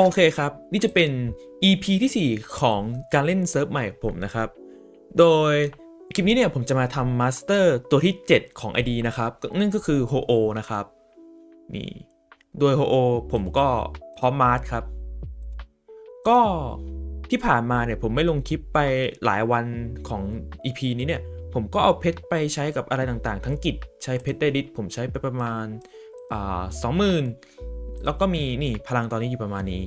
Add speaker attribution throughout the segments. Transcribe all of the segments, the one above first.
Speaker 1: โอเคครับ นี่จะเป็น EP ที่ 4 ของการเล่นเซิร์ฟใหม่ของผมนะครับ โดยคลิปนี้เนี่ยผมจะมาทำมาสเตอร์ตัวที่ 7 ของ ID นะครับนั่นก็คือโฮโอนะครับ นี่โดยโฮโอผมก็พร้อมมาสครับ ก็ที่ผ่านมาเนี่ยผมไม่ลงคลิปไปหลายวันของ EP นี้เนี่ย ผมก็เอาเพชรไปใช้กับอะไรต่างๆ ทั้งกิจใช้เพชรไดดิสผมใช้ไปประมาณอ่าสองหมื่น แล้วก็มีนี่พลังตอนนี้อยู่ประมาณนี้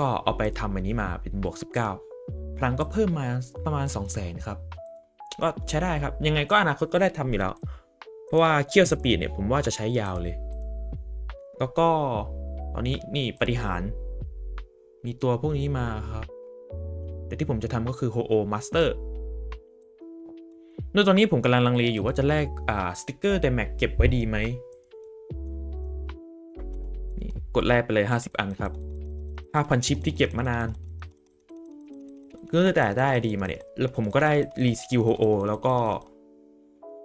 Speaker 1: ก็เอาไปทำอันนี้มาเป็นบวก 19 พลังก็เพิ่มมาประมาณ 2 0 0 0 0 0ครับ ก็ใช้ได้ครับ ยังไงก็อนาคตก็ได้ทำอยู่แล้ว เพราะว่าเคี่ยวสปีดเนี่ยผมว่าจะใช้ยาวเลย แล้วก็ตอนนี้นี่ปฏิหาร มีตัวพวกนี้มาครับ แต่ที่ผมจะทำก็คือโฮโอมาสเตอร์โดยตอนนี้ผมกำลังลังเลอยู่ว่าจะแลกอ่าสติกเกอร์แต่แม็กเก็บไว้ดีไหม กดแลกไปเลย 50 อันครับ 5,000 ชิปที่เก็บมานานก็แต่ได้ดีมาเนี่ย แล้วผมก็ได้รีสกิลโฮโอแล้วก็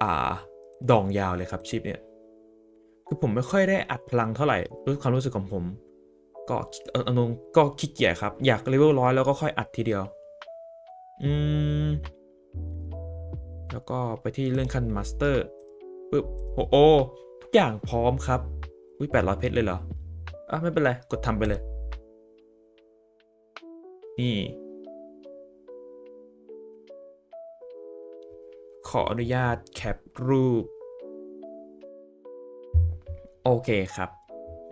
Speaker 1: อ่า ดองยาวเลยครับชิปเนี่ย คือผมไม่ค่อยได้อัดพลังเท่าไหร่รู้ความรู้สึกของผม ก็อนงก็ขี้เกียจครับ อยากเลเวลร้อยแล้วก็ค่อยอัดทีเดียว อืม แล้วก็ไปที่เรื่องขั้นมาสเตอร์ปึ๊บโอ้โอทุกอย่างพร้อมครับ อุ้ยแปดร้อยเพชรเลยเหรอ อะไม่เป็นไร กดทำไปเลย นี่ ขออนุญาตแคปรูป โอเคครับ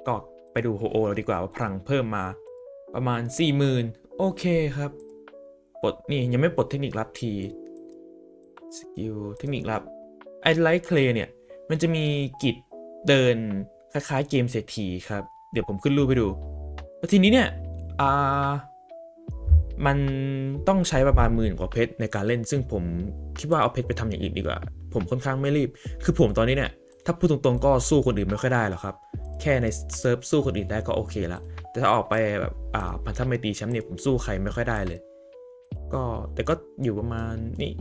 Speaker 1: ก็ไปดูโฮโอเราดีกว่าว่าพลังเพิ่มมาประมาณ 40,000 โอเคครับปลดนี่ยังไม่ปลดเทคนิคลับทีสกิลเทคนิคลับไอไลท์เคลเนี่ย มันจะมีกิจเดินคล้ายๆเกมเศรษฐีครับ เดี๋ยวผมขึ้นรูปให้ดูแล้วทีนี้เนี่ยอ่ามันต้องใช้ประมาณหมื่นกว่าเพชรในการเล่น ซึ่งผมคิดว่าเอาเพชรไปทำอย่างอื่นดีกว่า ผมค่อนข้างไม่รีบ คือผมตอนนี้เนี่ย ถ้าพูดตรงๆก็สู้คนอื่นไม่ค่อยได้หรอกครับ แค่ในเซิร์ฟสู้คนอื่นได้ก็โอเคละ แต่ถ้าออกไปแบบอ่าพันธมิตรีแชมป์เนี่ยผมสู้ใครไม่ค่อยได้เลย ก็แต่ก็อยู่ประมาณนี่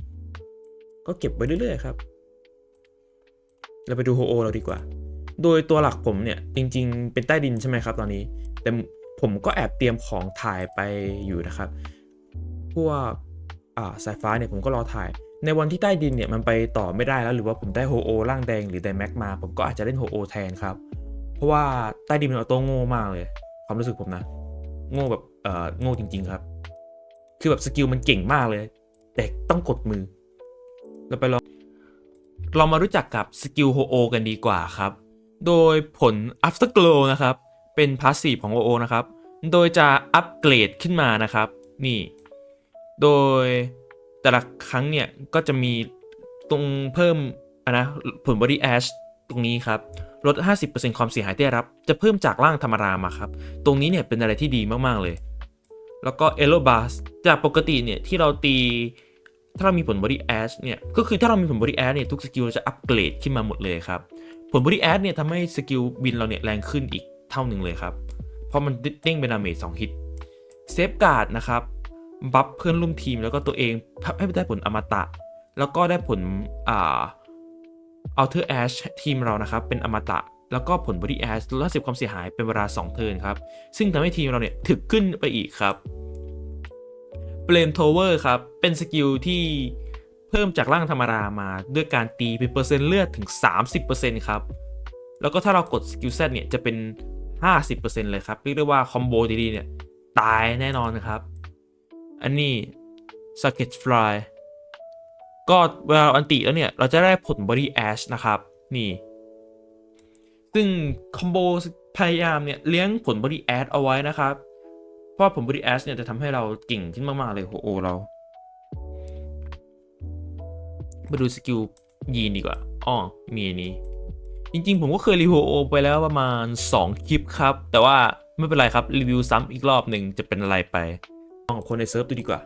Speaker 1: ก็เก็บไว้เรื่อยๆครับ เราไปดูโฮโอเราดีกว่า โดยตัวหลักผมเนี่ยจริง ๆ เป็นใต้ดินใช่ไหมครับ ตอนนี้ แต่ผมก็แอบเตรียมของถ่ายไปอยู่นะครับ พวกสายฟ้าเนี่ยผมก็รอถ่าย ในวันที่ใต้ดินเนี่ยมันไปต่อไม่ได้แล้วหรือว่าผมได้โฮโอร่างแดงหรือได้แม็กมา ผมก็อาจจะเล่นโฮโอแทนครับ เพราะว่าใต้ดินมันเอาตัวโง่มากเลย ความรู้สึกผมนะ โง่แบบเอ่อโง่จริง ๆ ครับ คือแบบสกิลมันเก่งมากเลย แต่ต้องกดมือ เราไปลองเรามารู้จักกับสกิลโฮโอกันดีกว่าครับ โดยผล Afterglow นะครับ เป็นพาสซีฟของโฮโอนะครับ โดยจะอัปเกรดขึ้นมานะครับ นี่ โดยแต่ละครั้งเนี่ย ก็จะมีตรงเพิ่มอะนะผล Body Ash ตรงนี้ครับลด 50%ความเสียหายที่ได้รับ จะเพิ่มจากร่างธรรมดามาครับ ตรงนี้เนี่ยเป็นอะไรที่ดีมาก ๆ เลย แล้วก็ e l o b a s จากปกติเนี่ยที่เราตี ถ้าเรามีผล Body Ash เนี่ย ก็คือถ้าเรามีผล Body Ash เนี่ยทุกสกิลจะอัปเกรดขึ้นมาหมดเลยครับ ผล Body Ash เนี่ยทำให้สกิลบินเราเนี่ยแรงขึ้นอีกเท่าหนึ่งเลยครับ เพราะมันเด้งเป็นดาเมจ2ฮิตเซฟการ์ดนะครับบัฟเพื่อนร่วมทีมแล้วก็ตัวเองให้ได้ผลอมตะ แล้วก็ได้ผลอ่า Alter Ash ทีมเรานะครับเป็นอมตะ แล้วก็ผล Body Ash ลดสิบความเสียหายเป็นเวลา 2 เทิร์นครับ ซึ่งทำให้ทีมเราเนี่ยถึกขึ้นไปอีกครับ Flame Tower ครับเป็นสกิลที่ เพิ่มจากร่างธรรมดามาด้วยการตีเป็นเปอร์เซ็นต์เลือดถึง 30%ครับ แล้วก็ถ้าเรากดสกิล Z เนี่ยจะเป็น 50%เลยครับ เรียกได้ว่าคอมโบดีๆเนี่ย ตายแน่นอนนะครับ อันนี้ s a c k e t Fly ก็เวลาอันติแล้วเนี่ย เราจะได้ผล Body Ash นะครับ นี่ ซึ่งคอมโบพยายามเนี่ย เลี้ยงผล Body Ash เอาไว้นะครับ เพราะผล Body Ash เนี่ยจะทำให้เราเก่งขึ้นมาก ๆ เลยโอ้โหเรา มาดูสกิลยีนดีกว่าอ้อมีอันนี้ จริงๆ ผมก็เคยรีวิวโอไปแล้วประมาณ 2 คลิปครับ แต่ว่าไม่เป็นไรครับ รีวิวซ้ำอีกรอบหนึ่งจะเป็นอะไรไปลองกับคนในเซิร์ฟดูดีกว่า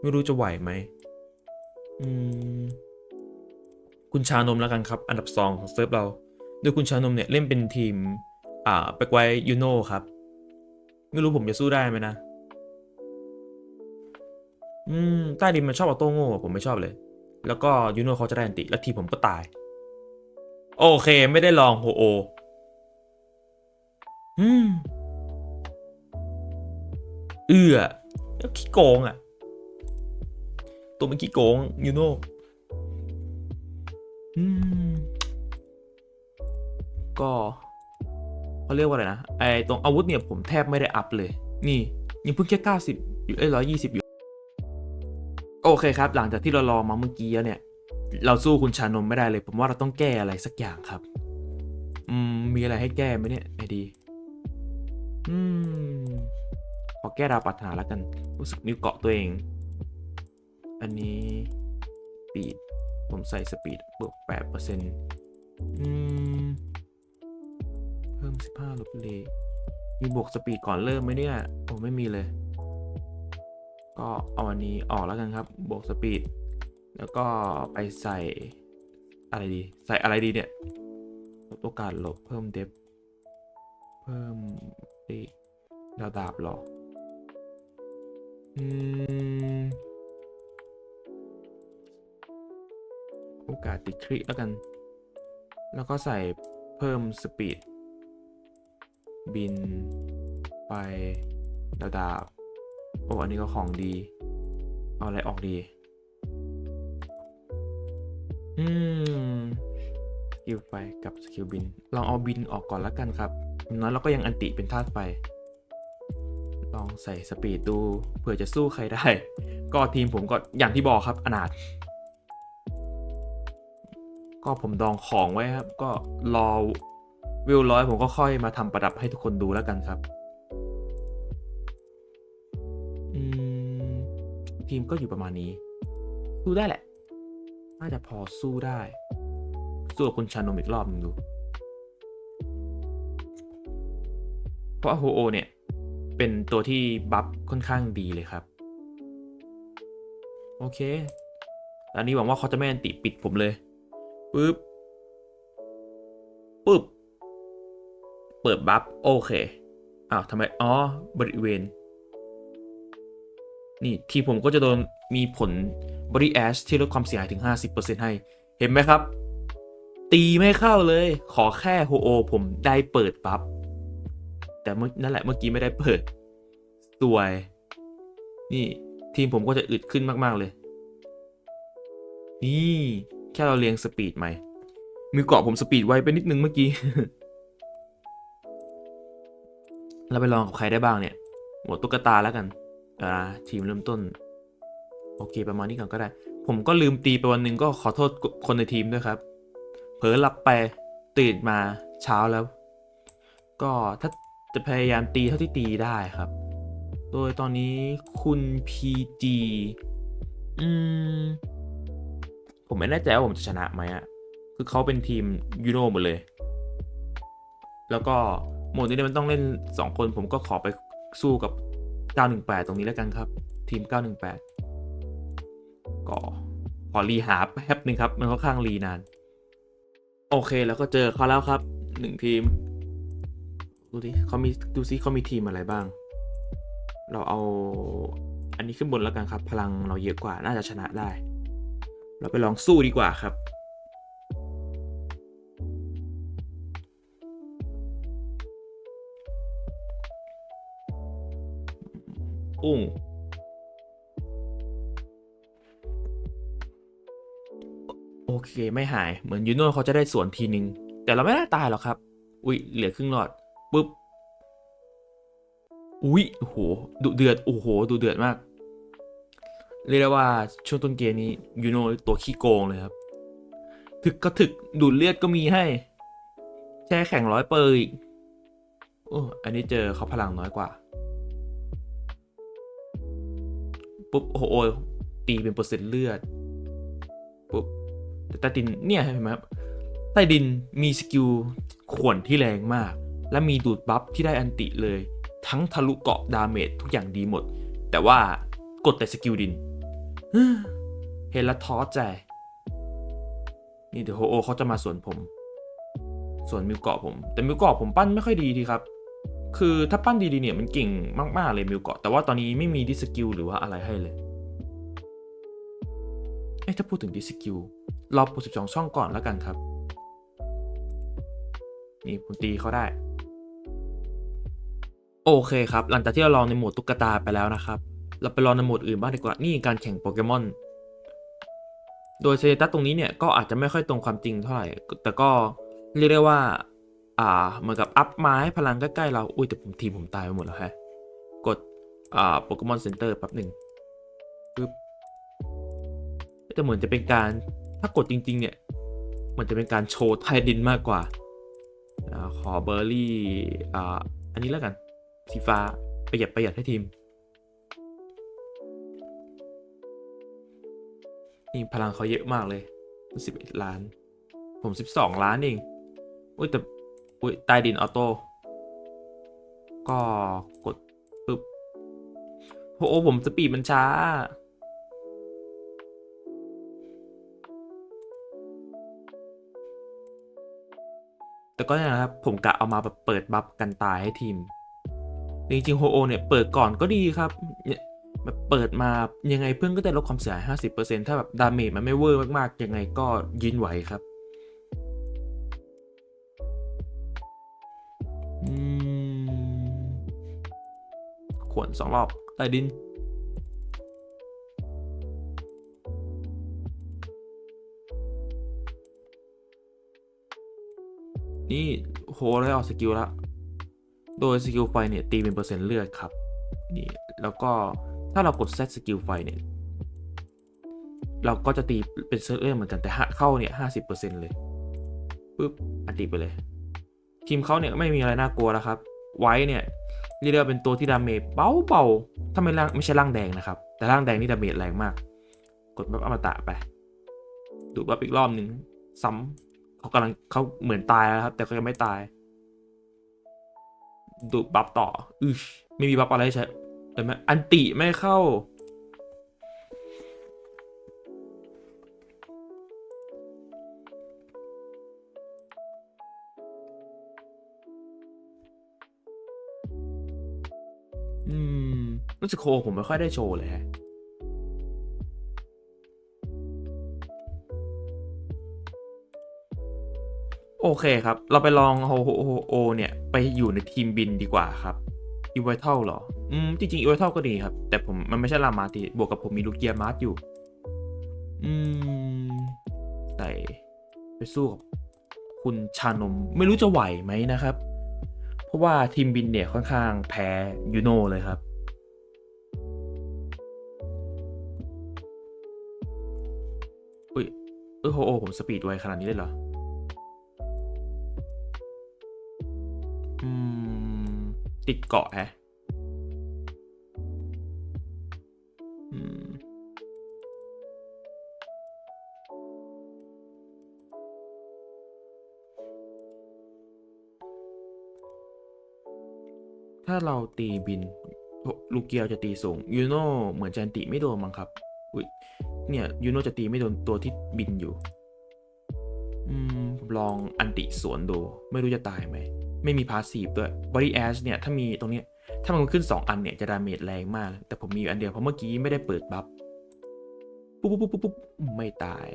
Speaker 1: ไม่รู้จะไหวไหมอืมคุณชานมแล้วกันครับ อันดับ 2 ของเซิร์ฟเรา โดยคุณชานมเนี่ยเล่นเป็นทีม อ่าไปไวยูโน่ครับ ไม่รู้ผมจะสู้ได้ไหมนะ อืม ใต้ดินมันชอบเอาโต้โง่ะผมไม่ชอบเลย แล้วก็ยูโน่เขาจะได้อันติ แล้วทีผมก็ตาย โอเคไม่ได้ลองโฮโออืมเอื้อแล้วขี้โกงอะ ตัวมันขี้โกงยูโน่อืมก็เขาเรียกว่าอะไรนะไอตรงอาวุธเนี่ยผมแทบไม่ได้อัพเลย นี่ยังเพิ่งแค่เก้าสิบอยู่เอ้ยร้อยยี่สิบอยู่ โอเคครับ หลังจากที่เราลองมาเมื่อกี้แล้วเนี่ย เราสู้คุณชานนไม่ได้เลย ผมว่าเราต้องแก้อะไรสักอย่างครับ อืม มีอะไรให้แก้ไหมเนี่ยไอดี อืม ขอแก้ดาวปรารถนาแล้วกัน รู้สึกนิ้วเกาะตัวเอง อันนี้ปีด ผมใส่สปีดบวกแปดเปอร์เซ็นต์อืม เพิ่มสิบห้าลบเลยมีบวกสปีดก่อนเริ่มไหมเนี่ย โอ้ไม่มีเลย ก็เอาอันนี้ออกแล้วกันครับ บวกสปีด แล้วก็ไปใส่อะไรดี ใส่อะไรดีเนี่ยลดโอกาสหลบเพิ่มเดฟเพิ่มตีดาวดาบหรอ อืม โอกาสติดคริแล้วกัน แล้วก็ใส่เพิ่มสปีด บินไปดาวดาบ โอ้ อันนี้ก็ของดี เอาอะไรออกดี อืมสกิลไฟกับสกิลบิน ลองเอาบินออกก่อนแล้วกันครับน้อยเราก็ยังอันติเป็นธาตุไฟ ลองใส่สปีดดูเผื่อจะสู้ใครได้ ก็ทีมผมก็อย่างที่บอกครับ อนาถก็ผมดองของไว้ครับ ก็รอวิวร้อยผมก็ค่อยมาทำประดับให้ทุกคนดูแล้วกันครับ ทีมก็อยู่ประมาณนี้ สู้ได้แหละ น่าจะพอสู้ได้ สู้กับคุณชานมอีกรอบหนึงดู เพราะโฮโอเนี่ย เป็นตัวที่บัฟค่อนข้างดีเลยครับ โอเคอันนี้หวังว่าเขาจะไม่อันติปิดผมเลยปึ๊บปึ๊บ เปิดบัฟโอเค อ้าวทำไม อ๋อ บริเวณ นี่ทีผมก็จะโดนมีผลบริแอชที่ลดความเสียหายถึง 50%ให้ เห็นไหมครับ ตีไม่เข้าเลย ขอแค่โฮโอผมได้เปิดบัฟแต่เมื่อนั่นแหละเมื่อกี้ไม่ได้เปิดสวย นี่ทีมผมก็จะอึดขึ้นมาก ๆ เลย นี่ แค่เราเรียงสปีดใหม่มีเกาะผมสปีดไวไปนิดนึงเมื่อกี้ เราไปลองกับใครได้บ้างเนี่ยหัวตุ๊กตาแล้วกัน อ่าทีมเริ่มต้น โอเค ประมาณนี้ก่อนก็ได้ ผมก็ลืมตีไปวันหนึ่งก็ขอโทษคนในทีมด้วยครับ เผลอหลับไปตื่นมาเช้าแล้ว ก็ถ้าจะพยายามตีเท่าที่ตีได้ครับ โดยตอนนี้คุณ PG อืม ผมไม่แน่ใจว่าผมจะชนะไหมอะคือเขาเป็นทีมยูโรหมดเลย แล้วก็โหมดนี้มันต้องเล่น 2 คนผมก็ขอไปสู้กับ 918 ตรงนี้แล้วกันครับ ทีม 918 ก็ขอรีหาแป๊บนึงครับ มันค่อนข้างรีนาน โอเคแล้วก็เจอเขาแล้วครับหนึ่งทีม ดูดิเขามีดูซิเขามีทีมอะไรบ้าง เราเอาอันนี้ขึ้นบนแล้วกันครับ พลังเราเยอะกว่าน่าจะชนะได้ เราไปลองสู้ดีกว่าครับุ้ง โอเคไม่หายเหมือนยูโน่เขาจะได้สวนทีนึง แต่เราไม่น่าตายหรอกครับ อุ้ยเหลือครึ่งหลอดปุ๊บอุ้ยโอ้โหดุเดือดโอ้โหดุเดือดมาก เรียกได้ว่าช่วงต้นเกมนี้ยูโน่ตัวขี้โกงเลยครับ ถึกก็ถึกดูดเลือดก็มีให้แช่แข่งร้อยเปอร์อีกโอ้อันนี้เจอเขาพลังน้อยกว่า ปุ๊บโอ้โหตีเป็นเปอร์เซ็นต์เลือดปุ๊บแต่ใต้ดินเนี่ยเห็นไหมครับใต้ดินมีสกิลข่วนที่แรงมาก และมีดูดบัฟที่ได้อันติเลย ทั้งทะลุเกาะดาเมจทุกอย่างดีหมด แต่ว่ากดแต่สกิลดินเห็นแล้วท้อใจนี่เดี๋ยวโฮโอเขาจะมาสวนผม สวนมิวเกาะผม แต่มิวเกาะผมปั้นไม่ค่อยดีทีครับ คือถ้าปั้นดีๆเนี่ยมันเก่งมากๆเลยมิวเกาะ แต่ว่าตอนนี้ไม่มีดิสกิลหรือว่าอะไรให้เลย เอ๊ะถ้าพูดถึงดิสกิลรอป12ช่องก่อนแล้วกันครับ นี่ผมตีเขาได้ โอเคครับ หลังจากที่เราลองในโหมดตุ๊กตาไปแล้วนะครับ เราไปลองในโหมดอื่นบ้างดีกว่า นี่การแข่งโปเกมอน โดยเตตัสตรงนี้เนี่ยก็อาจจะไม่ค่อยตรงความจริงเท่าไหร่ แต่ก็เรียกได้ว่า อ่าเหมือนกับอัพไม้พลังใกล้ๆเรา อุ้ยแต่ผมทีมผมตายไปหมดแล้วฮะ กดอ่าโปเกมอนเซ็นเตอร์แป๊บหนึ่งปึ๊บแต่เหมือนจะเป็นการถ้ากดจริง ๆ เนี่ย มันจะเป็นการโชว์ไทยดินมากกว่าอขอเบอร์รี่อ่าอันนี้แล้วกัน สีฟ้าประหยัดประหยัดให้ทีม นี่พลังเขาเยอะมากเลยสิบเอ็ดล้าน ผมสิบสองล้านเอง อุ้ยแต่ อุ้ยใต้ดินออโต้ก็กดปึ๊บโอ้โหผมสปีดมันช้า แต่ก็เนี่ยนะครับ ผมกะเอามาแบบเปิดบัฟกันตายให้ทีม จริงๆโฮโอเนี่ยเปิดก่อนก็ดีครับแบบเปิดมายังไงเพื่อนก็ได้ลดความเสียหาย 50%ถ้าแบบดาเมจมันไม่เวอร์มากๆ ยังไงก็ยืนไหวครับ วนสองรอบใต้ดินนี่โหได้ออกสกิลละ โดยสกิลไฟเนี่ยตีเป็นเปอร์เซ็นต์เลือดครับ นี่ แล้วก็ถ้าเรากดเซตสกิลไฟเนี่ย เราก็จะตีเป็นเซตเลือดเหมือนกันแต่เข้าเนี่ยห้าสิบเปอร์เซ็นต์เลยปุ๊บอันตีไปเลย ทีมเขาเนี่ยไม่มีอะไรน่ากลัวแล้วครับ ไว้เนี่ยเรียกได้ว่าเป็นตัวที่ดาเมจเบาๆถ้าไม่ร่างไม่ใช่ร่างแดงนะครับ แต่ร่างแดงนี่ดาเมจแรงมาก กดแบบอมตะไป ดูบัฟอีกรอบหนึ่งซ้ำเขากำลังเขาเหมือนตายแล้วครับ แต่เขายังไม่ตาย ดูบัฟต่ออือไม่มีบัฟอะไรใช้แต่ไหมอันติไม่เข้า รู้สึกโคผมไม่ค่อยได้โชว์เลยฮะโอเคครับ เราไปลองโฮโฮโอเนี่ย ไปอยู่ในทีมบินดีกว่าครับอีไวทัลเหรอ อืม จริงๆอีไวทัลก็ดีครับ แต่ผมมันไม่ใช่ลามาตีบวกกับผมมีลูกเกียร์มาร์ทอยู่ อืม ใส่ไปสู้กับคุณชานม ไม่รู้จะไหวไหมนะครับ เพราะว่าทีมบินเนี่ยค่อนข้างแพ้ยูโนเลยครับ เออโฮโอผมสปีดไวขนาดนี้เลยเหรอ อืม ติดเกาะแฮะอืมถ้าเราตีบิน ลูกเกียวจะตีสูง ยูโน่เหมือนจันติไม่โดนมั้งครับ เนี่ยยูโน่จะตีไม่โดนตัวที่บินอยู่ อืมลองอันติสวนดู ไม่รู้จะตายไหม ไม่มีพาสซีฟด้วย Body Ash เนี่ย ถ้ามีตรงนี้ ถ้ามันขึ้น 2 อันเนี่ย จะดาเมจแรงมาก แต่ผมมีอยู่อันเดียว เพราะเมื่อกี้ไม่ได้เปิดบัฟ ปุ๊บปุ๊บปุ๊บปุ๊บไม่ตาย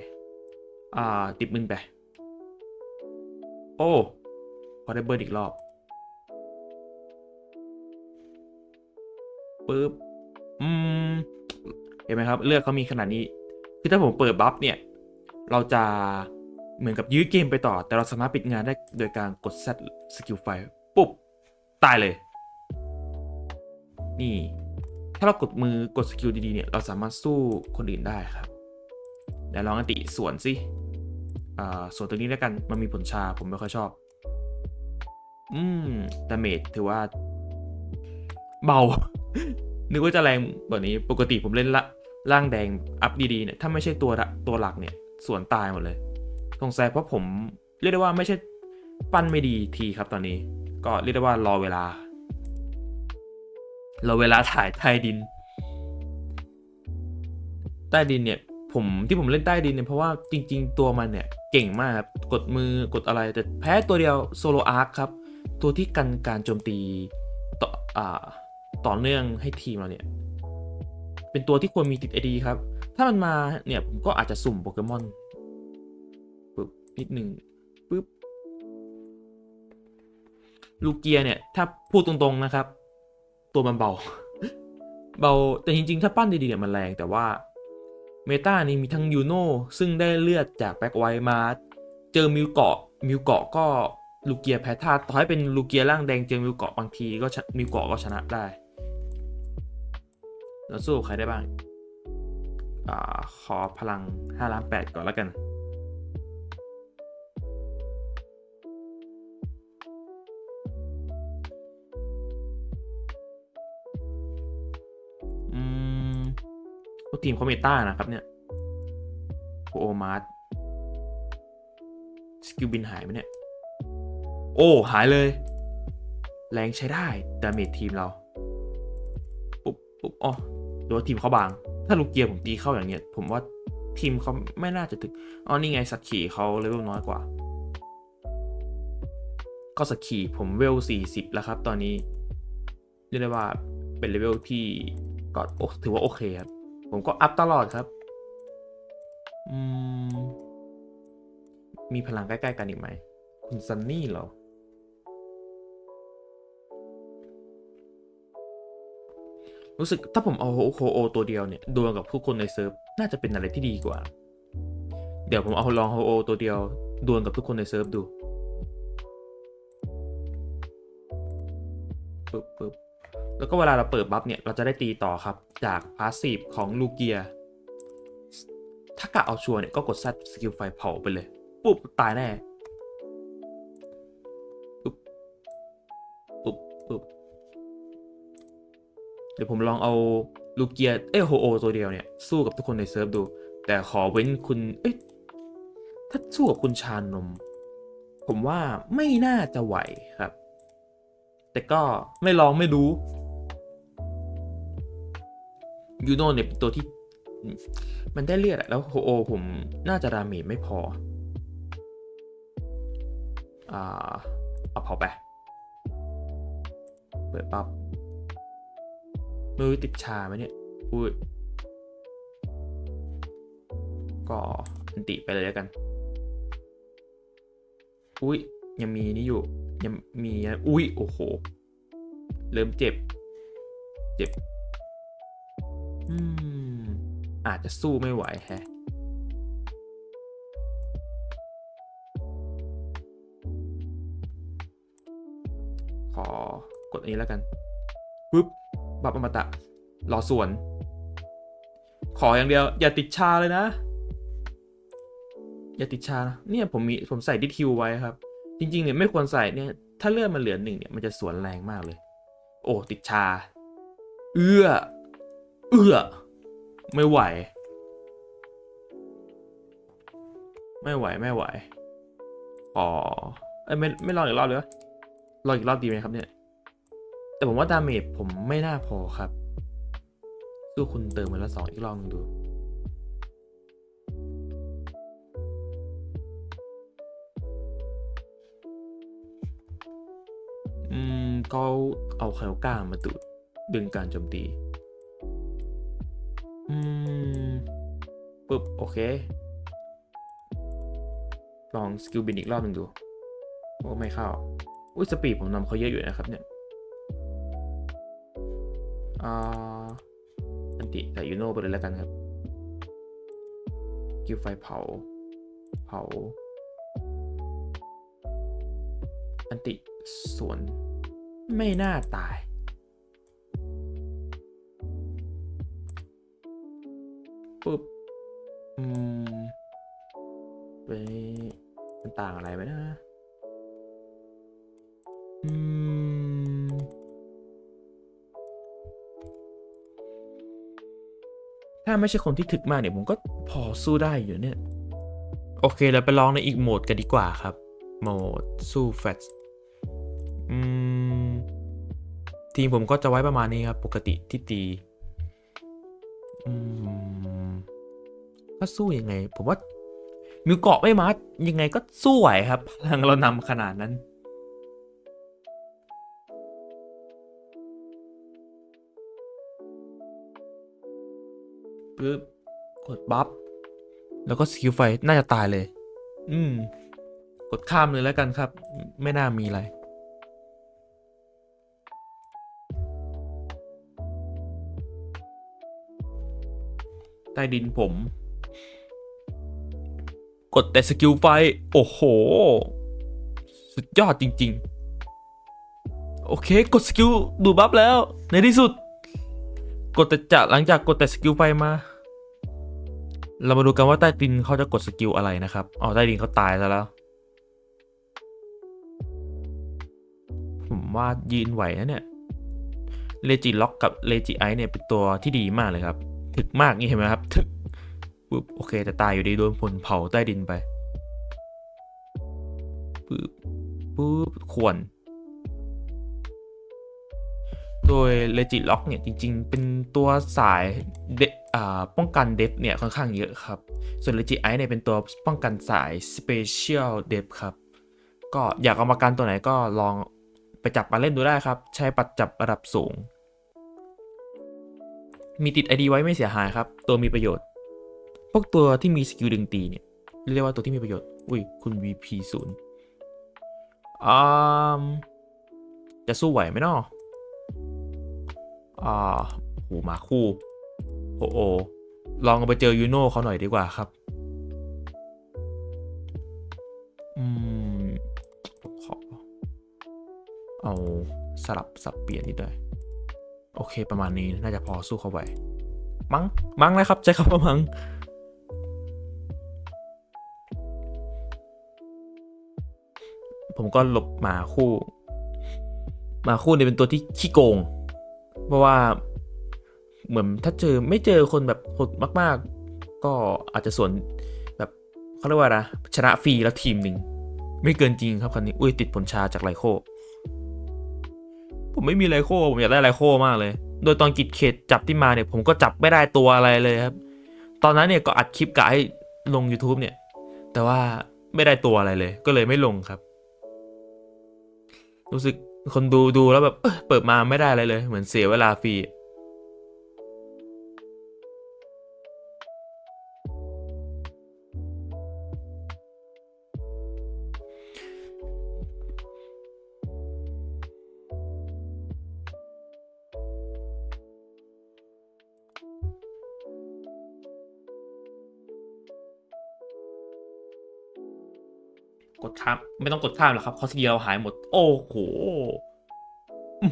Speaker 1: อ่า ติดมึนไป โอ้ พอได้เบิร์นอีกรอบปึ๊บ อืม เห็นไหมครับ เลือกเขามีขนาดนี้ คือถ้าผมเปิดบัฟเนี่ย เราจะเหมือนกับยื้อเกมไปต่อ แต่เราสามารถปิดงานได้โดยการกด Z สกิลไฟปุ๊บ ตายเลย นี่ ถ้าเรากดมือกดสกิลดีๆเนี่ย เราสามารถสู้คนอื่นได้ครับเดี๋ยวลองอติสวนสิอ่าส่วนตัวนี้แล้วกัน มันมีผลชาผมไม่ค่อยชอบ อืมดาเมจถือว่า เบา นึกว่าจะแรงกว่านี้ ปกติผมเล่นละ ร่างแดงอัพดีๆเนี่ยถ้าไม่ใช่ตัวตัวหลักเนี่ยส่วนตายหมดเลยสงสัยเพราะผมเรียกได้ว่าไม่ใช่ปั้นไม่ดีทีครับตอนนี้ ก็เรียกได้ว่ารอเวลารอเวลาถ่ายใต้ดิน ใต้ดินเนี่ยผมที่ผมเล่นใต้ดินเนี่ยเพราะว่าจริง ๆ ตัวมันเนี่ยเก่งมากครับกดมือกดอะไรแต่แพ้ตัวเดียวโซโลอาร์คครับตัวที่กันการโจมตีต่ออ่าต่อเนื่องให้ทีมเราเนี่ย เป็นตัวที่ควรมีติดไอดีครับ ถ้ามันมาเนี่ยผมก็อาจจะสุ่มโปเกมอนปึ๊บนิดหนึ่งปึ๊บลูกเกียร์เนี่ย ถ้าพูดตรงๆนะครับ ตัวมันเบา เบา แต่จริงๆ ถ้าปั้นดีๆเนี่ยมันแรงแต่ว่าเมตานี่มีทั้งยูโน่ซึ่งได้เลือดจากแบ็กไวมาเจอมิวเกาะมิวเกาะก็ลูเกียแพ้ธาตุต่อให้เป็นลูเกียร่างแดงเจอมิวเกาะบางทีก็มิวเกาะก็ชนะได้ แล้วสู้ใครได้บ้างอ่าขอพลัง5ล้าน8ก่อนแล้วกัน อืมทีมเขาเมตานะครับเนี่ยโอมาร์สสกิลบินหายไหมเนี่ย โอ้ หายเลย แรงใช้ได้ ดาเมจทีมเรา ปุ๊บปุ๊บอ๋อ รือว่าทีมเขาบาง ถ้าลูกเกียร์ผมตีเข้าอย่างเนี้ย ผมว่าทีมเขาไม่น่าจะถึงอ๋อนี่ไงสัตว์ขี่เขาเลเวลน้อยกว่า ก็สัตว์ขี่ผมเวล 40 แล้วครับ ตอนนี้เรียกได้ว่าเป็นเลเวลที่ก็โอถือว่าโอเคครับ ผมก็อัพตลอดครับ อืมมีพลังใกล้ ๆ กันอีกไหม คุณซันนี่เหรอ รู้สึกถ้าผมเอาโคโอตัวเดียวเนี่ยดวลกับผู้คนในเซิร์ฟน่าจะเป็นอะไรที่ดีกว่า เดี๋ยวผมเอาลองโฮโอตัวเดียวดวลกับทุกคนในเซิร์ฟดูปึ๊บปึ๊บแล้วก็เวลาเราเปิดบัฟเนี่ยเราจะได้ตีต่อครับจากพาสซีฟของลูเกีย ถ้ากะเอาชัวร์เนี่ยก็กดซัดสกิลไฟเผาไปเลย ปุ๊บตายแน่ ดี๋ยวผมลองเอาลูเกียเอ้โฮโอตัวเดียวเนี่ยสู้กับทุกคนในเซิร์ฟดู แต่ขอเว้นคุณเอ๊ะถ้าสู้กับคุณชานม ผมว่าไม่น่าจะไหวครับ แต่ก็ไม่ลองไม่รู้ยูโน่เนี่ยเป็นตัวที่มันได้เลือดแล้วโฮโอผมน่าจะดาเมจไม่พอ อ่า เอาเผาไป เปิดปั๊บ มือติดชาไหมเนี่ย อุ้ย ก็อันติไปเลยแล้วกัน อุ้ย ยังมีนี่อยู่ ยังมีนอุ้ย โอ้โห เริ่มเจ็บ เจ็บ อืม อาจจะสู้ไม่ไหวแฮะขอกดอันนี้แล้วกันปึ๊บ บับอมตะรอส่วน ขออย่างเดียว อย่าติดชาเลยนะ อย่าติดชานะเนี่ยผมมีผมใส่ดิทิวไว้ครับ จริงๆเนี่ยไม่ควรใส่เนี่ย ถ้าเลือดมันเหลือหนึ่งเนี่ยมันจะสวนแรงมากเลย โอ้ติดชา เอื้อ เอื้อ ไม่ไหว ไม่ไหวไม่ไหวอ๋อเอ้ยไม่ไม่ลองอีกรอบเลยวะลองอีกรอบดีไหมครับเนี่ย แต่ผมว่าดาเมจผมไม่น่าพอครับ สู้คุณเติมมาละสองอีกรอบหนึงดู อืมเขาเอาไคลก้ามาดูดดึงการโจมตี อืมปึ๊บ โอเค ลองสกิลบินอีกรอบหนึ่งดู โอ้ ไม่เข้า อุ้ยสปีดผมนำเขาเยอะอยู่นะครับเนี่ย อ่าอันติแต่ยูโน่ไปเลยแล้วกันครับกิลไฟเผา เผา อันติสวน ไม่น่าตาย ปุ๊บ อืมไปมันต่างอะไรไหมนะาไม่ใช่คนที่ถึกมากเนี่ยผมก็พอสู้ได้อยู่เนี่ย โอเคเราไปลองในอีกโหมดกันดีกว่าครับ โหมดสู้แฟตอืมทีมผมก็จะไว้ประมาณนี้ครับ ปกติที่ตีอืมก็สู้ยังไง ผมว่ามิวเกาะไม่มายังไงก็สู้ไหวครับพลังเรานำขนาดนั้นึ๊บกดบัฟแล้วก็สกิลไฟน่าจะตายเลย อืม กดข้ามเลยแล้วกันครับ ไม่น่ามีอะไร ใต้ดินผม กดแต่สกิลไฟ โอ้โห สุดยอดจริง ๆ โอเค กดสกิลดูบัฟแล้ว ในที่สุด กดแต่จะหลังจากกดแต่สกิลไฟมา เรามาดูกันว่าใต้ดินเขาจะกดสกิลอะไรนะครับอ๋อใต้ดินเขาตายซะแล้ว ผมว่ายืนไหวนะเนี่ยเลจิล็อกกับเลจิไอเนี่ยเป็นตัวที่ดีมากเลยครับ ถึกมากนี่เห็นไหมครับ ถึกปุ๊บโอเคแต่ตายอยู่ดีโดนผลเผาใต้ดินไปปุ๊บปุ๊บควรโดยเลจิล็อกเนี่ยจริงๆ เป็นตัวสายเด ป้องกันเดฟเนี่ยค่อนข้างเยอะครับ ส่วนเลจิไอเนี่ยเป็นตัวป้องกันสายสเปเชียลเดฟครับ ก็อยากเอามากันตัวไหนก็ลองไปจับมาเล่นดูได้ครับ ใช้ปัดจับระดับสูง มีติด ID ไว้ไม่เสียหายครับ ตัวมีประโยชน์ พวกตัวที่มีสกิลดึงตีเนี่ยเรียกว่าตัวที่มีประโยชน์ อุ้ย คุณ VP ศูนย์อ่าจะสู้ไหวไหมเนาะอ่าโหมาคู่ โอโอลองไปเจอยูโน่เขาหน่อยดีกว่าครับ อืมผมขอ เอาสลับสับเปลี่ยนนิดหน่อยโอเคประมาณนี้น่าจะพอสู้เขาไหวมั้งมั้งนะครับใช้คำว่ามั้งผมก็หลบหมาคู่หมาคู่เนี่ยเป็นตัวที่ขี้โกง เพราะว่า เหมือนถ้าเจอไม่เจอคนแบบโหดมาก ๆ ก็อาจจะส่วนแบบเขาเรียกว่าอะไรนะชนะฟรีแล้วทีมหนึ่งไม่เกินจริงครับคันนี้อุ้ยติดผลชาจากไลโคผมไม่มีไลโคผมอยากได้ไลโคมากเลย โดยตอนกิจเขตจับที่มาเนี่ย ผมก็จับไม่ได้ตัวอะไรเลยครับ ตอนนั้นเนี่ยก็อัดคลิปกะให้ลง YouTube เนี่ย แต่ว่าไม่ได้ตัวอะไรเลย ก็เลยไม่ลงครับ รู้สึกคนดูดูแล้วแบบเเปิดมาไม่ได้อะไรเลย เหมือนเสียเวลาฟรี ข้ามไม่ต้องกดข้ามหรอกครับเขาสกิลเราหายหมด โอ้โห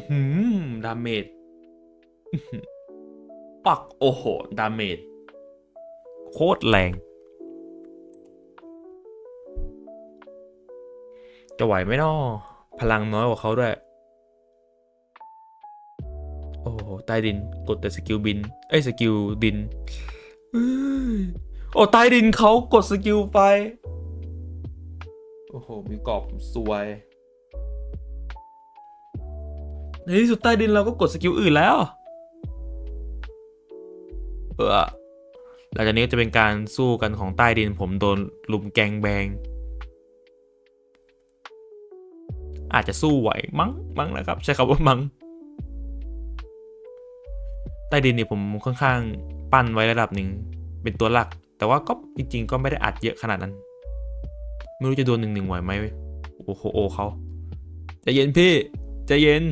Speaker 1: หือดาเมจปักโอ้โห ดาเมจโคตรแรง จะไหวไหมนอพลังน้อยกว่าเขาด้วย โอ้โหใต้ดินกดแต่สกิลบิน เอ้ย สกิลดินอ้ยโอ้ใต้ดินเขากดสกิลไฟ โอ้โห มีกรอบสวย ในที่สุดใต้ดินเราก็กดสกิลอื่นแล้ว เออหลังจากนี้จะเป็นการสู้กันของใต้ดินผมโดนลุมแกงแบง อาจจะสู้ไหวมั้งมั้งนะครับ ใช้คำว่ามั้งใต้ดินเนี่ยผมค่อนข้างปั้นไว้ระดับหนึ่งเป็นตัวหลัก แต่ว่าก็จริงๆ ก็ไม่ได้อัดเยอะขนาดนั้น ไม่รู้จะโดนหนึ่งหนึ่งไหวไหมโอ้โหโอเขาใจเย็นพี่ใจเย็น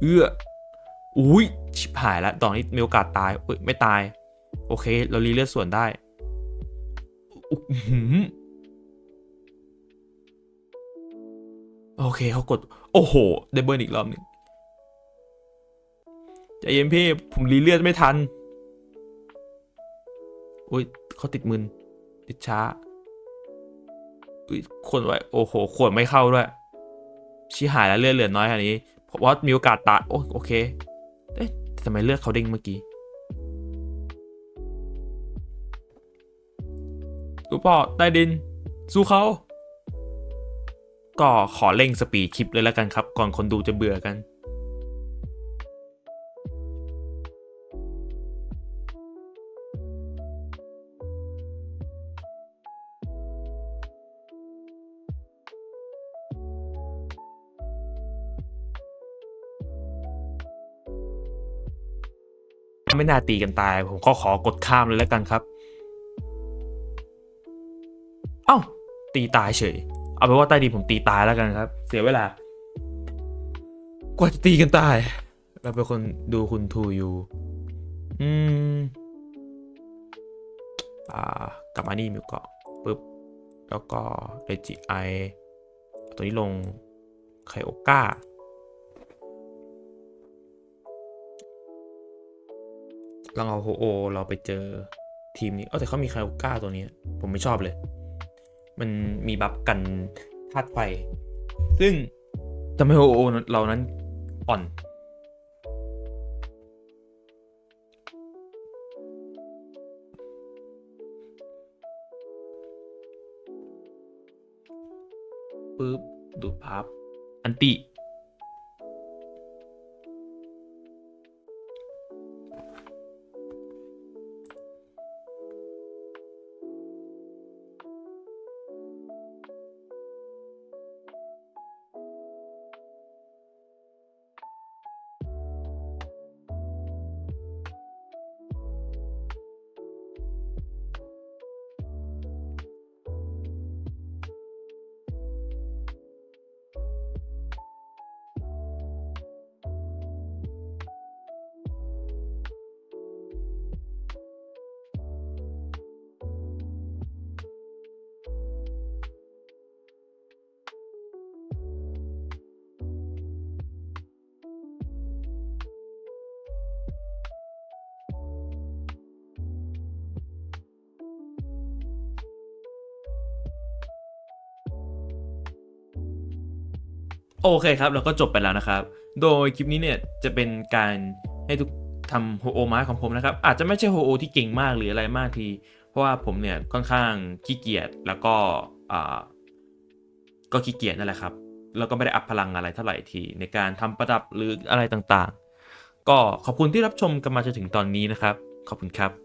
Speaker 1: เอื้ออุ้ยชิบหายแล้วตอนนี้มีโอกาสตายเอ้ยไม่ตาย โอเค เรารีเลือดส่วนได้โอเคเขากด โอ้โหได้เบิร์นอีกรอบหนึ่งใจเย็นพี่ ผมรีเลือดไม่ทันอุ้ยเขาติดมืนติดช้า ขวนไว้โอ้โหขวดไม่เข้าด้วยชี้หายแล้วเลือดเหลือน้อยอันนี้เพราะว่ามีโอกาสตายโอ้โอเคเอ๊ะทำไมเลือดเขาเด้งเมื่อกี้ลูกพ่อใต้ดิน สู้เขาก็ขอเร่งสปีดคลิปเลยแล้วกันครับ ก่อนคนดูจะเบื่อกัน ไม่น่าตีกันตาย ผมก็ขอกดข้ามเลยแล้วกันครับ เอ้า ตีตายเฉย เอาเป็นว่าใต้ดินผมตีตายแล้วกันครับ เสียเวลา กว่าจะตีกันตาย เราเป็นคนดูคุณทูอยู่ อืม อ่า กลับมานี่มิวเกาะปุ๊บ แล้วก็เรจิไอตัวนี้ลงไคโอก้า ลองเอาโฮโอเราไปเจอทีมนี้เออแต่เขามีไคโอก้าตัวนี้ ผมไม่ชอบเลย มันมีบัฟกันธาตุไฟ ซึ่งทำให้โฮโอเรานั้นอ่อนปุ๊บ ดูดพับ อันติ โอเคครับเราก็จบไปแล้วนะครับ โดยคลิปนี้เนี่ยจะเป็นการให้ทุกทำโฮโอไม้ของผมนะครับ อาจจะไม่ใช่โฮโอที่เก่งมากหรืออะไรมากที เพราะว่าผมเนี่ยค่อนข้างขี้เกียจแล้วก็อ่าก็ขี้เกียจนั่นแหละครับ แล้วก็ไม่ได้อัพพลังอะไรเท่าไหร่ทีในการทำประดับหรืออะไรต่างๆ ก็ขอบคุณที่รับชมกันมาจนถึงตอนนี้นะครับ ขอบคุณครับ